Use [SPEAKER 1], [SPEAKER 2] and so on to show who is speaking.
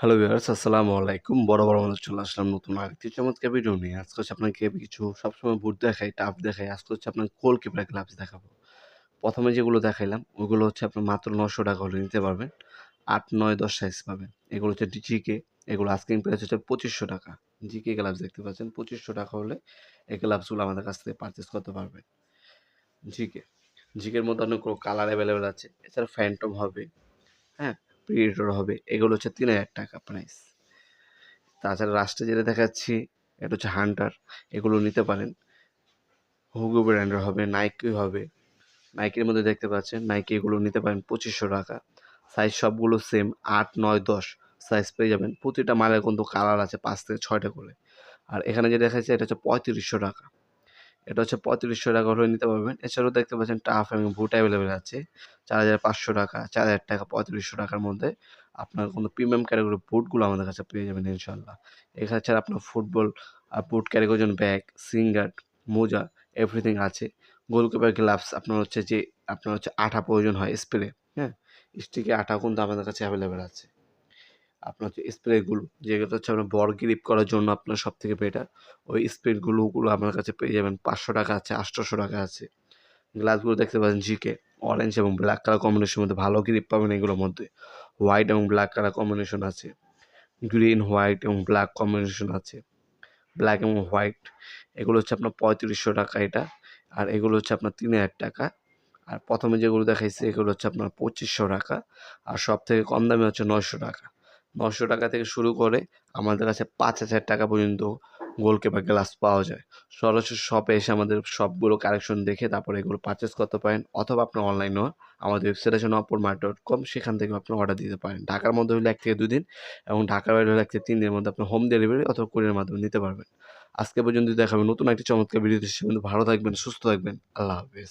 [SPEAKER 1] Hello viewers আসসালামু আলাইকুম বড় বড় মানুষ চলে আসলাম নতুন আরেকটি চমৎকার ভিডিও নিয়ে। আজকে হচ্ছে আপনাকে কিছু সবসময় বুট দেখাই, টাফ দেখাই। আজকে হচ্ছে আপনার গোল কিপার গ্লাভস দেখাবো। প্রথমে যেগুলো দেখাইলাম ওইগুলো হচ্ছে আপনার মাত্র নশো টাকা হলে নিতে পারবেন। আট, নয়, দশ সাইজ পাবেন। এগুলো হচ্ছে জিকে এগুলো আস্কিং প্রাইস হচ্ছে পঁচিশশো টাকা। জিকে গ্লাভস দেখতে পাচ্ছেন। পঁচিশশো টাকা হলে এই গ্লাভসগুলো আমাদের কাছ থেকে পারচেস করতে পারবেন। জিকে জিকের মধ্যে অনেক কালার অ্যাভেলেবেল আছে। এছাড়া ফ্যান্টম হবে। হ্যাঁ প্রিডেটর হবে। এগুলো হচ্ছে তিন হাজার টাকা প্রাইস তাছাড়া রাষ্ট্রে যেটা দেখাচ্ছি, এটা হচ্ছে হান্টার এগুলো নিতে পারেন। হুগো ব্র্যান্ডের হবে নাইকি হবে। নাইকির মধ্যে দেখতে পাচ্ছেন নাইকি এগুলো নিতে পারেন পঁচিশশো টাকা। সাইজ সবগুলো সেম আট, নয়, দশ সাইজ পেয়ে যাবেন। প্রতিটা মালের কিন্তু কালার আছে পাঁচ থেকে ছয়টা করে। আর এখানে যে দেখাচ্ছে, এটা হচ্ছে পঁয়ত্রিশশো টাকা। এটা হচ্ছে পঁয়ত্রিশশো টাকা হলে নিতে পারবেন। এছাড়াও দেখতে পাচ্ছেন টাফ এবং বুট অ্যাভেলেবেল আছে। চার হাজার পাঁচশো টাকা, চার হাজার টাকা পঁয়ত্রিশশো টাকার মধ্যে আপনার কোনো প্রিমিয়াম ক্যাটাগরি বুটগুলো আমাদের কাছে পেয়ে যাবেন ইনশাল্লাহ এখানে ছাড়া আপনার ফুটবল আর বুট ক্যাটাগরির ব্যাগ সিঙ্গার মোজা এভরিথিং আছে। গোলকিপার গ্লাভস আপনার হচ্ছে যে, আপনার হচ্ছে আঠা প্রয়োজন হয় স্প্রে হ্যাঁ? স্টিকে আঠা কিন্তু আমাদের কাছে অ্যাভেলেবেল আছে। আপনার হচ্ছে স্প্রেগুলো, যেগুলো হচ্ছে আপনার বড় গ্রিপ করার জন্য আপনার সব থেকে বেটার ওই স্প্রেগুলোগুলো আপনার কাছে পেয়ে যাবেন পাঁচশো টাকা আছে, আটশোশো টাকা আছে। গ্লাসগুলো দেখতে পাচ্ছেন জিকে অরেঞ্জ এবং ব্ল্যাক কালার কম্বিনেশনের মধ্যে ভালো গ্রিপ পাবেন এগুলোর মধ্যে। হোয়াইট এবং ব্ল্যাক কালার কম্বিনেশন আছে। গ্রিন হোয়াইট এবং ব্ল্যাক কম্বিনেশন আছে। ব্ল্যাক এবং হোয়াইট এগুলো হচ্ছে আপনার পঁয়ত্রিশশো টাকা এটা, আর এগুলো হচ্ছে আপনার তিন হাজার টাকা। আর প্রথমে যেগুলো দেখাইছে, এগুলো হচ্ছে আপনার পঁচিশশো টাকা, আর সব থেকে কম দামে হচ্ছে নয়শো টাকা। নশো টাকা থেকে শুরু করে আমাদের কাছে পাঁচ হাজার টাকা পর্যন্ত গোলকিপার গ্লাস পাওয়া যায়। সরাসরি শপে এসে আমাদের সবগুলো কালেকশন দেখে তারপরে এগুলো পারচেস করতে পারেন অথবা আপনি অনলাইনেও আমাদের ওয়েবসাইট আছে নপুর মার্ট ডট কম সেখান থেকে আপনি অর্ডার দিতে পারেন। ঢাকার মধ্যে হলে এক থেকে দুই দিন এবং ঢাকার বাইরে হলে এক থেকে তিন দিনের মধ্যে আপনি হোম ডেলিভারি অথবা কুরিয়ার মাধ্যমে নিতে পারবেন। আজকে পর্যন্ত দেখাবেন নতুন একটি চমৎকার ভিডিও সে কিন্তু ভালো থাকবেন, সুস্থ থাকবেন। আল্লাহ হাফিজ।